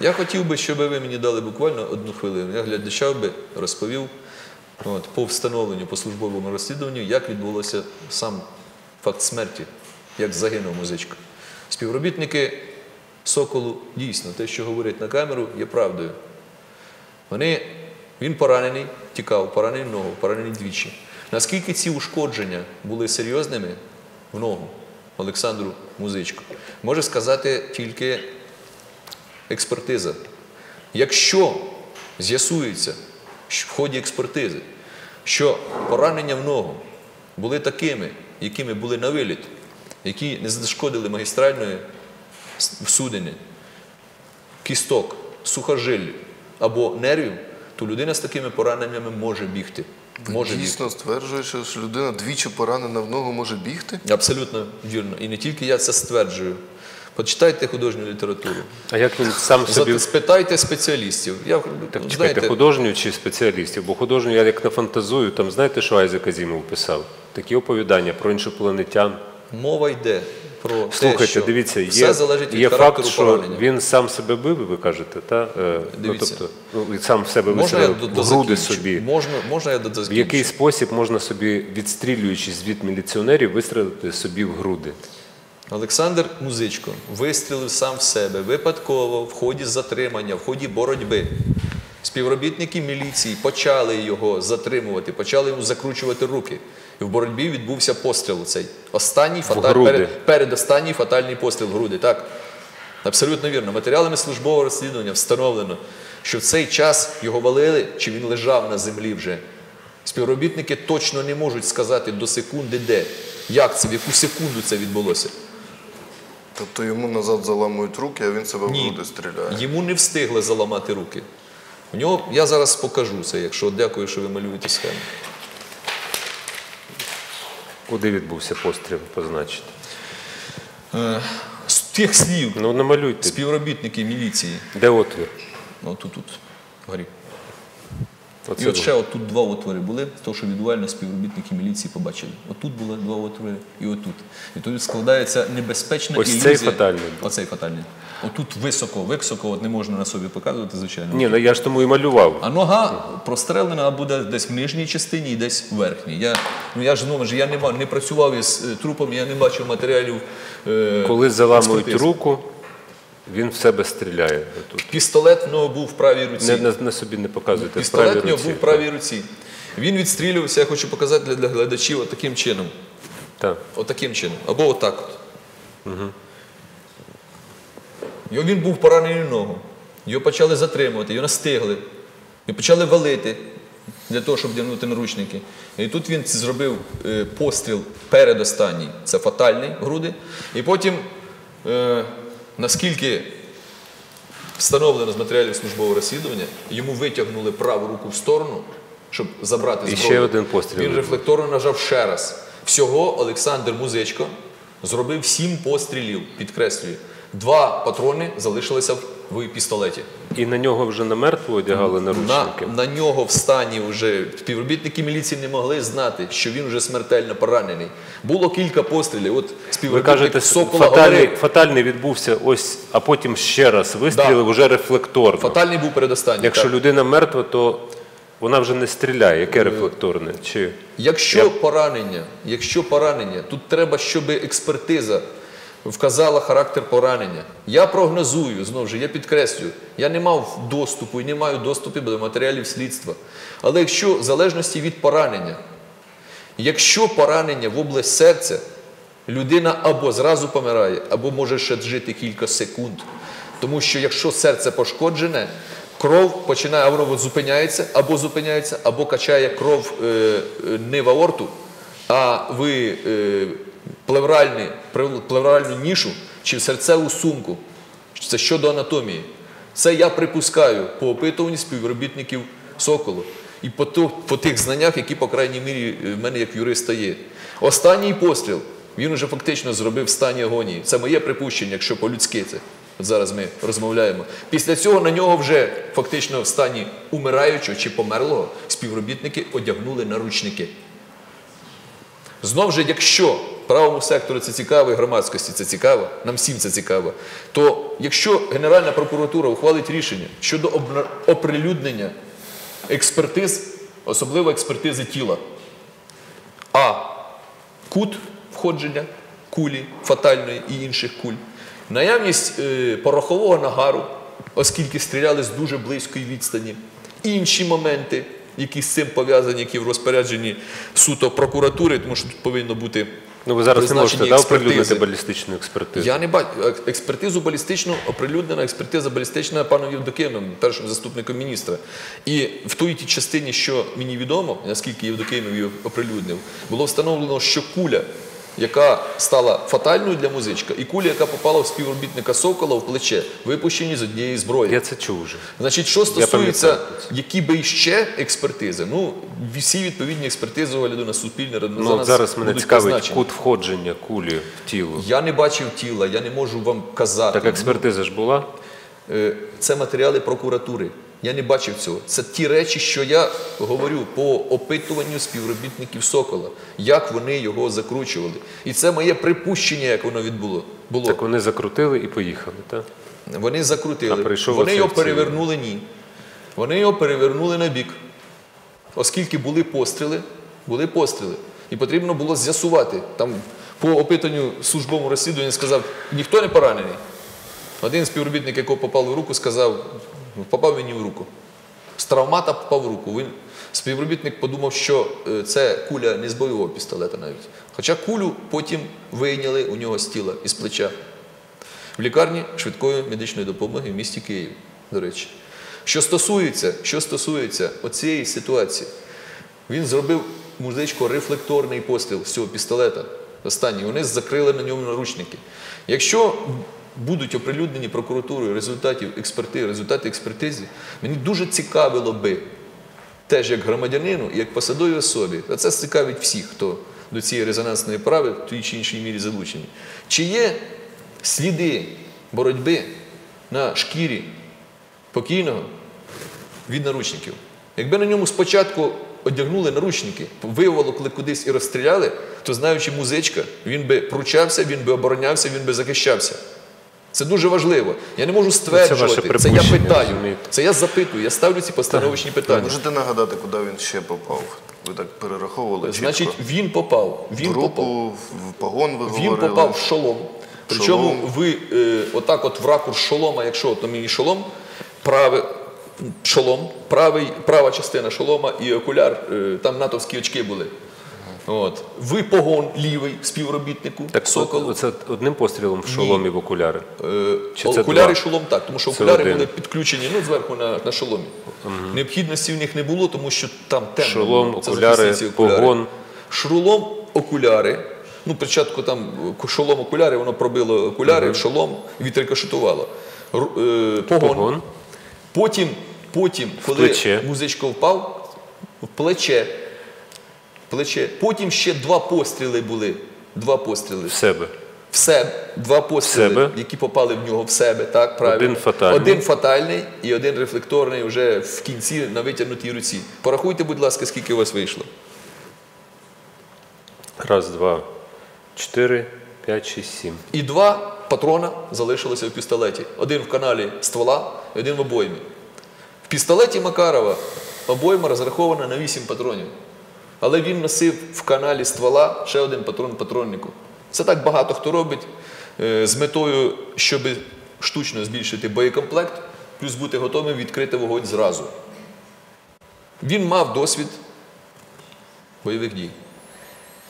Я хотів би, щоб ви мені дали буквально одну хвилину. Я глядачам би розповів от, по встановленню, по службовому розслідуванню, як відбулося сам факт смерті, як загинув музичка. Співробітники Соколу дійсно, те, що говорять на камеру, є правдою. Вони, він поранений, тікав, поранений ногу, поранений двічі. Наскільки ці ушкодження були серйозними в ногу Олександру Музичку, може сказати тільки експертиза. Якщо з'ясується в ході експертизи, що поранення в ногу були такими, якими були на виліт, які не зашкодили магістральної судини, кісток, сухожилля або нервів, то людина з такими пораненнями може бігти. Може бігти. Дійсно стверджує, що людина двічі поранена в ногу може бігти? Абсолютно вірно. І не тільки я це стверджую. Почитайте художню літературу. А як він сам собі Спитайте спеціалістів. Я, Так, чекайте, знаєте, художню чи спеціалістів? Бо художню я як нафантазую, там знаєте, що Айзек Азімов писав? Такі оповідання про іншопланетян. мова йде про те, що дивіться, все є, залежить від є факт, що поранення. він сам себе бив, ви кажете, та? Е, ну, тобто, ну, він сам себе Можна я до, в груди собі. Можна, можна я до, до В який спосіб можна собі, відстрілюючись від міліціонерів, вистрелити собі в груди? Олександр Музичко вистрілив сам в себе випадково в ході затримання, в ході боротьби. Співробітники міліції почали його затримувати, почали йому закручувати руки. І в боротьбі відбувся постріл цей. Останній фаталь... перед, передостанній фатальний постріл в груди. Так. Абсолютно вірно. Матеріалами службового розслідування встановлено, що в цей час його валили, чи він лежав на землі вже. Співробітники точно не можуть сказати до секунди де. Як це, в яку секунду це відбулося. Тобто йому назад заламують руки, а він себе в Ні. груди стріляє. Йому не встигли заламати руки. У нього, я зараз покажу це, якщо дякую, що ви малюєте схему. Куди відбувся постріл, позначити? Е, з тих слів Ну, намалюйте. співробітники міліції. Де отвір? Ну, тут, тут, горі. Оце І от ще отут два отвори були, з того, що візуально співробітники міліції побачили. Отут було два отвори і отут. І тут складається небезпечна Ось ілюзія. цей фатальний був. Оцей фатальний. Отут високо, високо, от не можна на собі показувати, звичайно. Ні, ну я ж тому і малював. А нога прострелена буде десь в нижній частині і десь в верхній. Я, ну я ж знову ж я не, не працював із е, трупом, я не бачив матеріалів. Е, Коли заламують руку, він в себе стріляє. Отут. Пістолет в нього був в правій руці. Не, на, на собі не показуйте. Пістолет в правій нього був в правій руці. Він відстрілювався, я хочу показати для, для глядачів отаким чином. Так. Отаким чином. Або отак от. Його він був поранений в ногу. Його почали затримувати, його настигли. Його почали валити для того, щоб вдягнути наручники. І тут він зробив е, постріл передостанній, це фатальний в груди. І потім, е, наскільки встановлено з матеріалів службового розслідування, йому витягнули праву руку в сторону, щоб забрати І ще один постріл Він рефлекторно нажав ще раз. Всього Олександр Музичко зробив сім пострілів, підкреслюю. Два патрони залишилися в в пістолеті. І на нього вже на мертву одягали На, наручники. на нього в стані вже співробітники міліції не могли знати, що він вже смертельно поранений. Було кілька пострілів. От Ви кажете, Сокола фатальний, говорив, фатальний відбувся ось, а потім ще раз вистрілив Да. уже рефлекторно. фатальний був передостанній. Якщо так. людина мертва, то вона вже не стріляє. Яке рефлекторне? Чи Якщо поранення, якщо поранення, тут треба, щоб експертиза вказала характер поранення. Я прогнозую, знову ж, я підкреслюю, я не мав доступу і не маю доступу до матеріалів слідства. Але якщо в залежності від поранення, якщо поранення в область серця, людина або зразу помирає, або може ще жити кілька секунд. Тому що якщо серце пошкоджене, кров починає або зупиняється, або зупиняється, або качає кров е, е, не в аорту, а в е, плевральну нішу чи в серцеву сумку. Це щодо анатомії. Це я припускаю по опитуванню співробітників Соколу і по, ту- по тих знаннях, які, по крайній мірі, е, в мене як юриста є. Останній постріл він уже фактично зробив в стані агонії. Це моє припущення, якщо по-людськи це. От зараз ми розмовляємо. Після цього на нього вже фактично в стані умираючого чи померлого співробітники одягнули наручники. Знов же, якщо правому сектору це цікаво, і громадськості це цікаво, нам всім це цікаво. То якщо Генеральна прокуратура ухвалить рішення щодо оприлюднення експертиз, особливо експертизи тіла, а кут входження кулі фатальної і інших куль, наявність е, порохового нагару, оскільки стріляли з дуже близької відстані, інші моменти, які з цим пов'язані, які в розпорядженні суто прокуратури, тому що тут повинно бути. Ну ви зараз не можете да, оприлюднити балістичну експертизу. Я не бачу експертизу балістичну оприлюднена експертиза балістична паном Євдокимовим, першим заступником міністра. І в тій частині, що мені відомо, наскільки Євдокимів її оприлюднив, було встановлено, що куля, яка стала фатальною для музичка, і куля, яка попала в співробітника Сокола в плече, випущені з однієї зброї. Я це чув вже. Значить, що стосується, які би ще експертизи, ну всі відповідні експертизи огляду на суспільне Ну, от зараз мене цікавить призначені. кут входження кулі в тіло. Я не бачив тіла, я не можу вам казати. Так експертиза ж була? Е, Це матеріали прокуратури. Я не бачив цього. Це ті речі, що я говорю по опитуванню співробітників Сокола, як вони його закручували. І це моє припущення, як воно відбуло. Було. Так вони закрутили і поїхали, так? Вони закрутили. А вони його перевернули ні. Вони його перевернули на бік. Оскільки були постріли, були постріли. І потрібно було з'ясувати. Там по опитанню службовому розслідуванню сказав, ніхто не поранений. Один співробітник, якого попав в руку, сказав, «Ну, попав мені в руку. З травмата попав в руку. Він, співробітник подумав, що е, це куля не з бойового пістолета навіть. Хоча кулю потім вийняли у нього з тіла із плеча в лікарні швидкої медичної допомоги в місті Києві, до речі. Що стосується, що стосується оцієї ситуації, він зробив музичко рефлекторний постріл з цього пістолета. Останній. Вони закрили на ньому наручники. Якщо будуть оприлюднені прокуратурою результатів експертизи, результати експертизи, мені дуже цікавило би теж як громадянину і як посадовій особі, а це цікавить всіх, хто до цієї резонансної прави в тій чи іншій мірі залучені. Чи є сліди боротьби на шкірі покійного від наручників? Якби на ньому спочатку одягнули наручники, виволокли кудись і розстріляли, то знаючи музичка, він би пручався, він би оборонявся, він би захищався. Це дуже важливо. Я не можу стверджувати. ваше Це, я питаю. розумієте? Це я запитую, я ставлю ці постановочні питання. Можете нагадати, куди він ще попав? Ви так перераховували чітко. Значить, він попав. Він в попав. в погон ви Він говорили. попав в шолом. Причому Шолом. ви е, отак, от в ракурс шолома, якщо от на мені шолом, правий шолом, правий, права частина шолома і окуляр, е, там натовські очки були. От. Ви погон лівий співробітнику Так соколу. Оце одним пострілом в шоломі в окуляри. Е, Чи це окуляри два? шолом так, тому що Це окуляри один. були підключені ну, зверху на, на шоломі. Необхідності в них не було, тому що там темно. Шолом, було. Це окуляри, захисниці окуляри. погон. Шолом, окуляри. Ну, спочатку там шолом окуляри, воно пробило окуляри, шолом, відрикошетувало. Ру- е, погон. Погон. Потім, потім коли плече. музичко впав, в плече. Плече. Потім ще два постріли були. Два постріли. В себе. В себе два постріли, себе. які попали в нього в себе, так правильно. Один фатальний. Один фатальний і один рефлекторний вже в кінці на витягнутій руці. Порахуйте, будь ласка, скільки у вас вийшло. Раз, два, чотири, п'ять, шість, сім. І два патрона залишилося в пістолеті. Один в каналі ствола, один в обоймі. В пістолеті Макарова обойма розрахована на 8 патронів. Але він носив в каналі ствола ще один патрон патроннику. Це так багато хто робить е, з метою, щоб штучно збільшити боєкомплект, плюс бути готовим відкрити вогонь зразу. Він мав досвід бойових дій.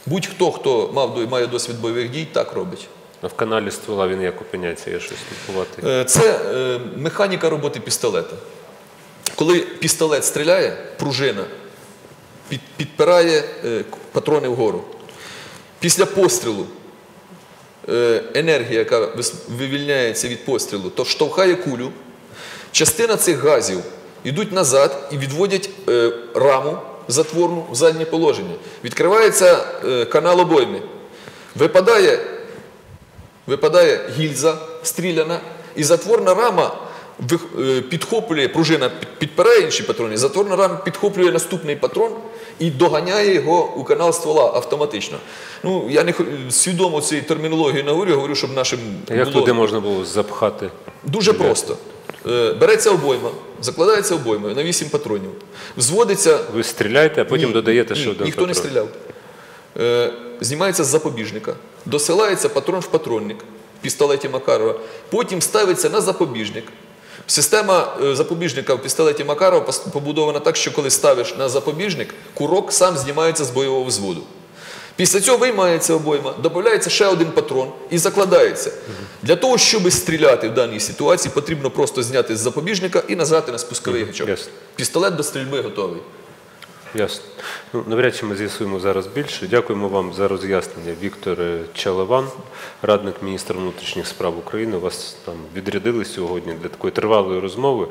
Будь-хто, хто мав, має досвід бойових дій, так робить. А в каналі ствола він як опиняється, я щось слідкувати. Е, Це е, механіка роботи пістолета. Коли пістолет стріляє, пружина підпирає е, патрони вгору. Після пострілу е, енергія, яка вивільняється від пострілу, то штовхає кулю. Частина цих газів йдуть назад і відводять е, раму затворну в заднє положення. Відкривається канал обойми. Випадає гільза стріляна, і затворна рама підхоплює, пружина під- підпирає інші патрони, затворна рама підхоплює наступний патрон і доганяє його у канал ствола автоматично. Ну, я не свідомо цієї термінології не говорю, говорю, щоб нашим А Як було туди можна було запхати? дуже просто. Е, Береться обойма, закладається обоймою на 8 патронів, взводиться Ви стріляєте, а потім ні, додаєте ні, ще один Ніхто не стріляв. Е, знімається з запобіжника, досилається патрон в патронник в пістолеті Макарова, потім ставиться на запобіжник. Система е, запобіжника в пістолеті Макарова побудована так, що коли ставиш на запобіжник, курок сам знімається з бойового взводу. Після цього виймається обойма, додається ще один патрон і закладається. Для того, щоб стріляти в даній ситуації, потрібно просто зняти з запобіжника і нажати на спусковий гачок. Пістолет до стрільби готовий. Ясно. Ну, навряд чи ми з'ясуємо зараз більше. Дякуємо вам за роз'яснення. Віктор Чалаван, радник міністра внутрішніх справ України. Вас там відрядили сьогодні для такої тривалої розмови.